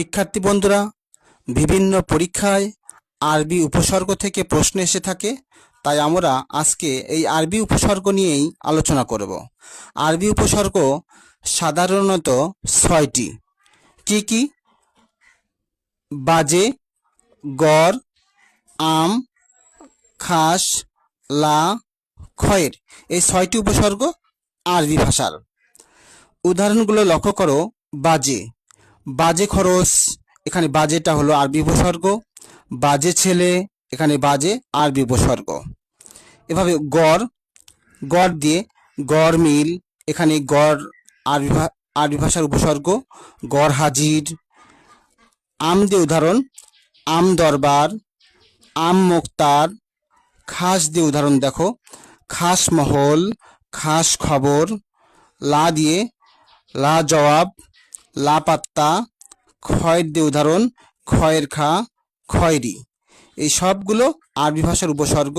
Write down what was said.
শিক্ষার্থী বন্ধুরা, বিভিন্ন পরীক্ষায় আরবি উপসর্গ থেকে প্রশ্ন এসে থাকে, তাই আমরা আজকে এই আরবি উপসর্গ নিয়েই আলোচনা করব। আরবি উপসর্গ সাধারণত ছয়টি। কি কি? বাজে, গড়, আম, খাস, লা, খয়ের। এই ছয়টি উপসর্গ আরবি ভাষার। উদাহরণগুলো লক্ষ্য করো। বাজে বাজে খরচ, এখানে বাজেটা হলো আরবি উপসর্গ। বাজে ছেলে, এখানে বাজে আরবি উপসর্গ। এভাবে গড় গড় দিয়ে গড় মিল, এখানে গড় আরবি আরবি ভাষার উপসর্গ, গড় হাজির, আম দিয়ে উদাহরণ, আম দরবার, আম মোক্তার, খাস দিয়ে উদাহরণ দেখো, খাস মহল, খাস খবর, লা দিয়ে লা জবাব লা ক্ষয়ের দিয়ে উদাহরণ ক্ষয়ের খা খয়েরি এই সবগুলো আরবি ভাষার উপসর্গ।